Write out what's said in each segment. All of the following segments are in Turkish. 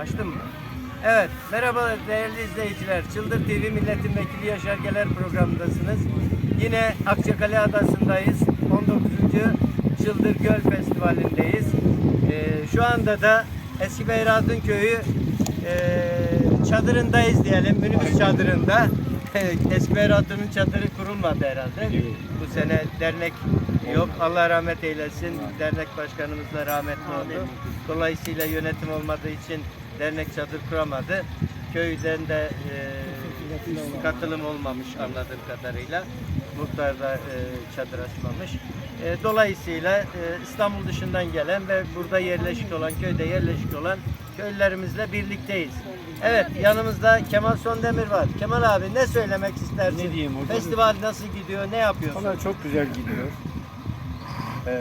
Açtın mı? Evet, merhaba değerli izleyiciler. Çıldır TV Milletin Vekili Yaşar Geler programındasınız. Yine Akçakale Adası'ndayız. 19. Çıldır Göl Festivali'ndeyiz. Ee, şu anda da Eski Beyratun Köyü e, çadırındayız diyelim. Minibüs çadırında. Eski Beyratun'un çadırı kurulmadı herhalde. Bu sene dernek yok. Allah rahmet eylesin. Dernek başkanımız da rahmetli oldu. Dolayısıyla yönetim olmadığı için dernek çadır kuramadı. Köyden de e, katılım olmamış anladığım kadarıyla. Muhtar da e, çadır açmamış. E, dolayısıyla e, İstanbul dışından gelen ve burada yerleşik olan, köyde yerleşik olan köylülerimizle birlikteyiz. Evet, yanımızda Kemal Sondemir var. Kemal abi ne söylemek istersin? Ne diyeyim hocam? Festival nasıl gidiyor, ne yapıyorsun? Valla çok güzel gidiyor. Ee,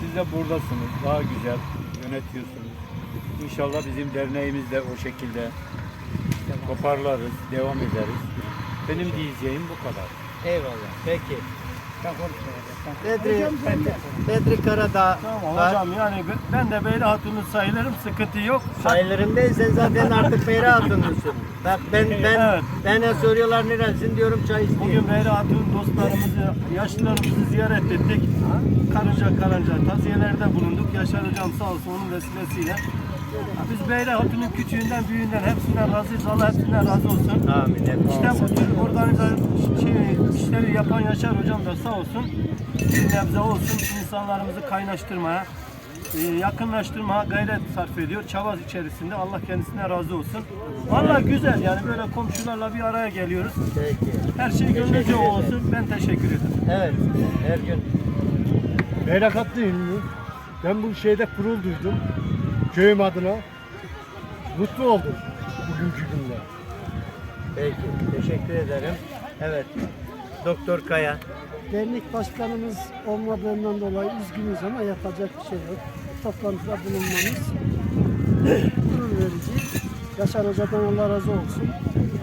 siz de buradasınız. Daha güzel yönetiyorsunuz. İnşallah bizim derneğimiz de o şekilde toparlarız, devam ederiz. Benim diyeceğim bu kadar. Eyvallah, peki. Bedri, Bedri Karadağ Tamam var. hocam yani ben- de Beyli Hatun'u sayılırım sıkıntı yok. Sayılırım değil, sen zaten artık Beyri Hatun'lusun. Bak ben ben Evet. bana soruyorlar neresin diyorum çay istiyorum. Bugün Beyli Hatun dostlarımızı, yaşlılarımızı ziyaret ettik. Karınca karınca taziyelerde bulunduk. Yaşar hocam sağ olsun onun vesilesiyle. Biz Beyli Hatun'un küçüğünden büyüğünden hepsinden razıyız. Allah hepsinden razı olsun. Amin. İşte bu tür organize şey, işleri yapan Yaşar hocam da sağ olsun. Bir nebze olsun insanlarımızı kaynaştırmaya, e, yakınlaştırmaya gayret sarf ediyor. Çaba içerisinde Allah kendisine razı olsun. Vallahi güzel yani böyle komşularla bir araya geliyoruz. Peki. Her şey gönlünce olsun. Ben teşekkür ederim. Evet. Her gün. Meyraklatlıyım mı? Ben bu şeyde kurul duydum. Köyüm adına. Mutlu oldum bugünkü günde. Peki. Teşekkür ederim. Evet. Doktor Kaya. Dernek başkanımız olmadığından dolayı üzgünüz ama yapacak bir şey yok. Toplantıda bulunmamız gurur verici. Yaşar Hoca'dan Allah razı olsun.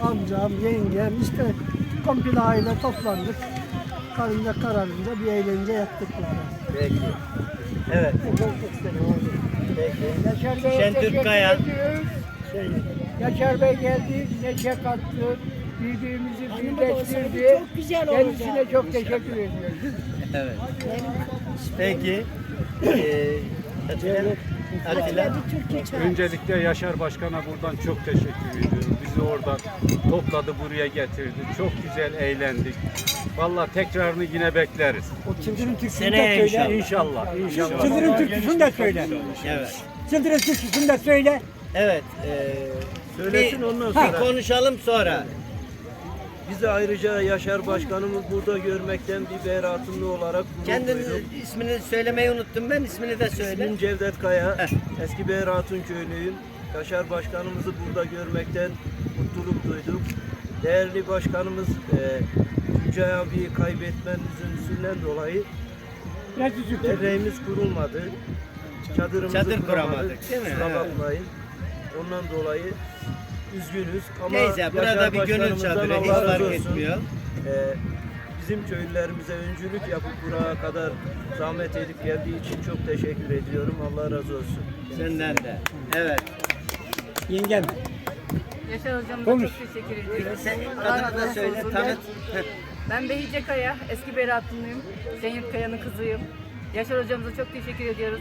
Amcam, yengem işte komple aile toplandık. Karınca kararınca bir eğlence yaptık burada. Peki. Evet. Peki. Yaşar Bey'e Şentürk Kaya. Şey, Yaşar Bey geldi, neşe kattı, birbirimizi birleştirdi. Çok güzel Kendisine olacak. çok teşekkür ediyoruz. Evet. Peki. Ee, Atilla. Atilla. Öncelikle Yaşar Başkan'a buradan çok teşekkür ediyorum. Bizi oradan topladı, buraya getirdi. Çok güzel eğlendik. Vallahi tekrarını yine bekleriz. O Çıldırın Türküsünü Seneye de söyle. İnşallah, inşallah. Çıldırın Türküsünü de söyle. Evet. Çıldırın Türküsünü de söyle. Evet. Ee, Söylesin bir- ondan bir sonra. konuşalım sonra. Bizi ayrıca Yaşar Başkanımız burada görmekten bir beyratınlı olarak gurur Kendin duyduk. ismini söylemeyi unuttum ben. ismini de söyle. İsmim Cevdet Kaya. Eski Beyratun köylüyüm. Yaşar Başkanımızı burada görmekten duyduk. Değerli başkanımız e, Tuncay abiyi kaybetmenizin üzerinden dolayı derneğimiz kurulmadı. Çadırımızı Çadır kuramadık. kuramadık, değil mi? Kusura Evet. bakmayın. Ondan dolayı üzgünüz. Ama Neyse burada bir gönül Başkanımızdan çadırı hiç Allah razı fark olsun. etmiyor. Ee, bizim köylülerimize öncülük yapıp buraya kadar zahmet edip geldiği için çok teşekkür ediyorum. Allah razı olsun. Senden de. Evet. Yengem. Yaşar hocamıza çok teşekkür ediyorum. Sen Allah adını da razı söyle. olsun. Tanıt. Ben Behice Kaya, eski Beratlı'yım. Zeynep Kaya'nın kızıyım. Yaşar hocamıza çok teşekkür ediyoruz.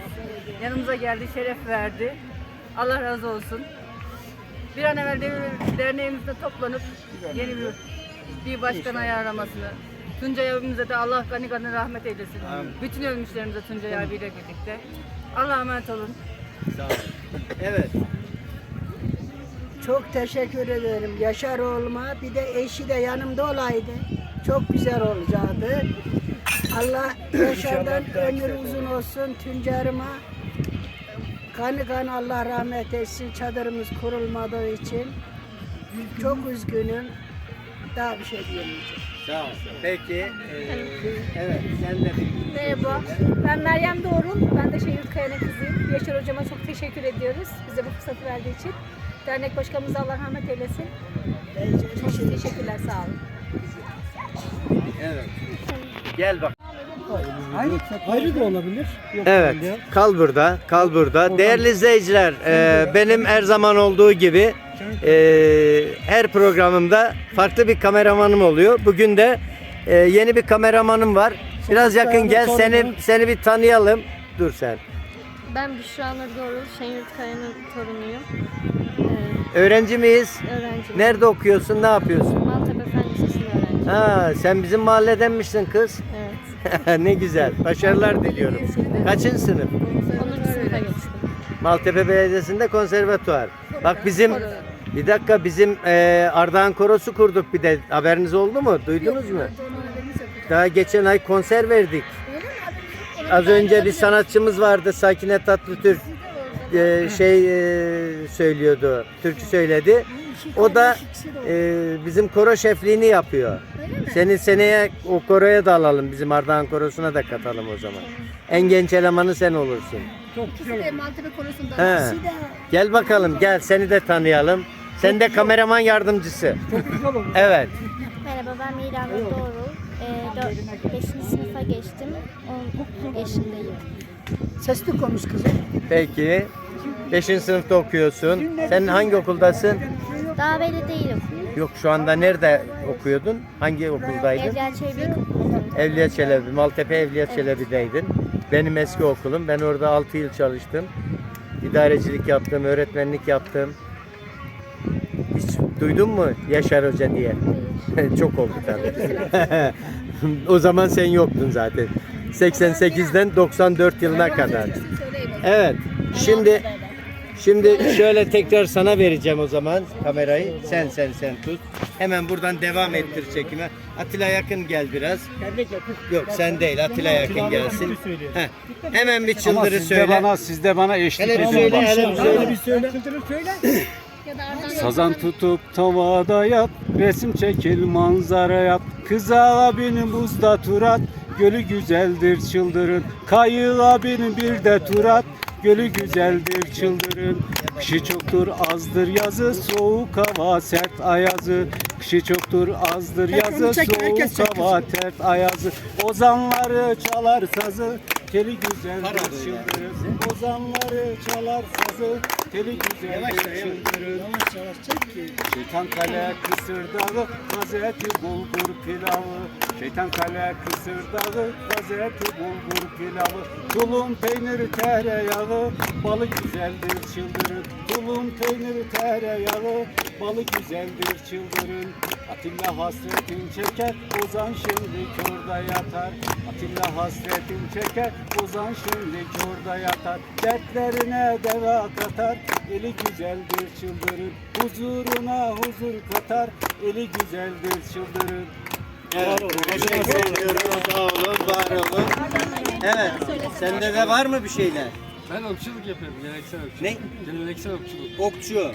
Yanımıza geldi, şeref verdi. Allah razı olsun. Bir an evvel de- derneğimizde toplanıp yeni bir, bir başkan ayarlamasını, Tuncay abimize de Allah gani gani rahmet eylesin. Bütün ölmüşlerimize Tuncay abiyle birlikte. Allah'a emanet olun. Sağ olun. Evet. Çok teşekkür ederim Yaşar oğluma. Bir de eşi de yanımda olaydı. Çok güzel olacaktı. Allah Yaşar'dan ömür uzun olsun Tüncer'ıma. Kanı kan Allah rahmet etsin çadırımız kurulmadığı için. Çok üzgünüm. Daha bir şey diyemeyeceğim. Sağ ol. Peki. ee, evet. Sen de Merhaba, ben Meryem Doğrul. Ben de Şehir Kaya'nın kızıyım. Yaşar hocama çok teşekkür ediyoruz bize bu fırsatı verdiği için. Dernek başkanımız Allah rahmet eylesin. Çok teşekkürler, sağ olun. Evet. Gel bak. Ayrı da olabilir. Yok Evet, kal burada, kal burada. Değerli izleyiciler, e, benim her zaman olduğu gibi e, her programımda farklı bir kameramanım oluyor. Bugün de e, yeni bir kameramanım var. Biraz yakın gel, seni seni bir tanıyalım. Dur sen. Ben Büşra Nur Doğru, Şenyurt Kaya'nın torunuyum. Öğrenci miyiz? Öğrenciyim. Nerede okuyorsun, ne yapıyorsun? Maltepe Fen Lisesi'nde öğrenciyim. Ha, sen bizim mahalledenmişsin kız. Evet. ne güzel. Başarılar diliyorum. Kaçıncı sınıf? 10. sınıfa geçtim. Maltepe Belediyesi'nde konservatuvar. Bak bizim bir dakika bizim e, Ardahan Korosu kurduk bir de haberiniz oldu mu? Duydunuz mu? Daha geçen ay konser verdik. Az önce bir sanatçımız vardı Sakine Tatlıtürk e, şey e, söylüyordu, türkü söyledi. O da e, bizim koro şefliğini yapıyor. Seni seneye o koroya da alalım. Bizim Ardahan Korosu'na da katalım o zaman. En genç elemanı sen olursun. Maltepe Korosu'nda. He. Gel bakalım gel seni de tanıyalım. Sen de kameraman yardımcısı. Evet. Merhaba ben Miran Doğru. Ee, 5. sınıfa geçtim. 10 yaşındayım. Sesli konuş kızım. Peki. 5. sınıfta okuyorsun. Sen hangi okuldasın? Daha belli değilim. Yok şu anda nerede okuyordun? Hangi okuldaydın? Evliya Çelebi. Evliya Çelebi, Maltepe Evliya Çelebi'deydin. Benim eski okulum. Ben orada 6 yıl çalıştım. İdarecilik yaptım, öğretmenlik yaptım. Hiç duydun mu Yaşar Hoca diye? Çok oldu tabii. o zaman sen yoktun zaten. 88'den 94 yılına kadar. Evet. Şimdi şimdi şöyle tekrar sana vereceğim o zaman kamerayı. Sen sen sen tut. Hemen buradan devam ettir çekime. Atilla yakın gel biraz. Yok sen değil Atilla yakın gelsin. Heh. Hemen bir çıldırı söyle. siz de bana eşlik Hele bir söyle, hele bir söyle. Bir söyle. Sazan tutup tavada yap, resim çekil manzara yap. Kız abinin buzda turat, gölü güzeldir çıldırın. Kayıl abinin bir de turat, gölü güzeldir çıldırın. Kışı çoktur azdır yazı, soğuk hava sert ayazı. Kışı çoktur azdır yazı, soğuk hava sert ayazı. Ozanları çalar sazı, teli güzeldir çıldırın. Ozanları çalar sazı, teli güzeldir çıldırın. Şeytan kale kısır dağı, gazeti bulgur pilavı. Şeytan kale kısır dağı, gazeti bulgur pilavı. Tulum peyniri tereyağı, balı güzeldir çıldırın. Tulum peyniri tereyağı, balı güzeldir çıldırın. Atilla hasretin çeker, Ozan şimdi körda yatar. Atilla hasretin çeker, Ozan şimdi körda yatar. Dertlerine deva katar, eli güzeldir çıldırın. Huzuruna huzur katar, eli güzeldir çıldırın. Evet. Teşekkür ediyorum. Sağ olun, var olun. Evet. Sende de var mı bir şeyler? Ben okçuluk yapıyorum, geleneksel okçuluk. Ne? Geleneksel okçuluk. Okçu.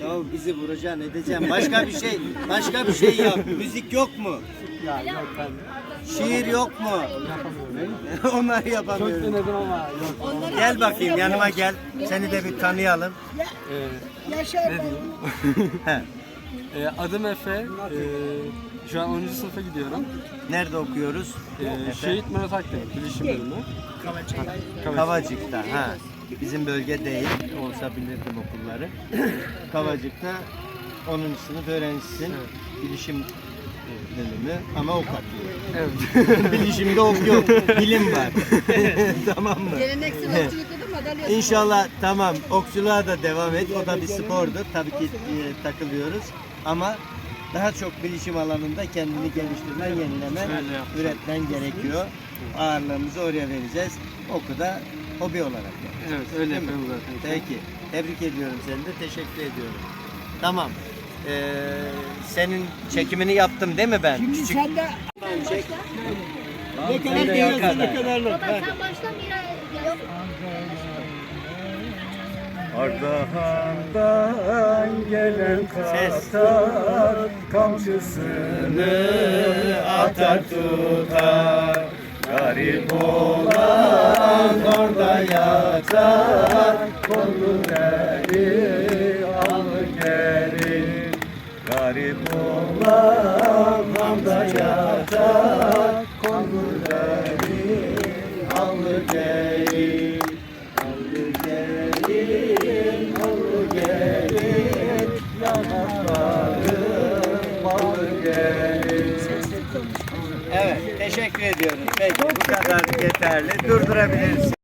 Ya bizi vuracaksın edeceğim. Başka bir şey, başka bir şey yap. Müzik yok mu? Ya yok ben Şiir yok mu? yapamıyorum. Onları Çok yapamıyorum. denedim ama yok. Gel bakayım yanıma gel. Seni de bir tanıyalım. Ee, Yaşar ne diyeyim? He. Ee, adım Efe. Ee, şu an 10. sınıfa gidiyorum. Nerede okuyoruz? Ee, Şehit Murat Akdemir, bilişim bölümü. Kavacık. Kavacık'ta. Ha. Bizim bölge değil. Olsa bilirdim okulları. Kavacık'ta 10. sınıf öğrencisin. Bilişim e, bölümü ama ok atıyor. Evet. Bilişimde ok yok. Bilim var. tamam mı? Geleneksel okçulukta da madalya İnşallah tamam. Okçuluğa da devam et. O da bir spordur. Tabii ki e, takılıyoruz. Ama daha çok bilişim alanında kendini geliştirmen, yapacağım. üretmen gerekiyor. Ağırlığımızı oraya vereceğiz. Oku da hobi olarak yap. Evet, öyle yapıyorum zaten. Peki. Tebrik ediyorum seni de. Teşekkür ediyorum. Tamam. Ee, senin çekimini yaptım değil mi ben? Küçük... Sen de Çek. Ne kadar Ne diyorsun kadar? ne kadarlık. Baba sen başla Miray. Ardahan'dan gelen katar kamçısını atar tutar Garip olan orada yatar Kolu geri gamda yatar Kongurları allı gelin Allı gelin, allı gelin Yanaklarım allı gelin Evet teşekkür ediyoruz. Peki bu kadar yeterli. Durdurabiliriz.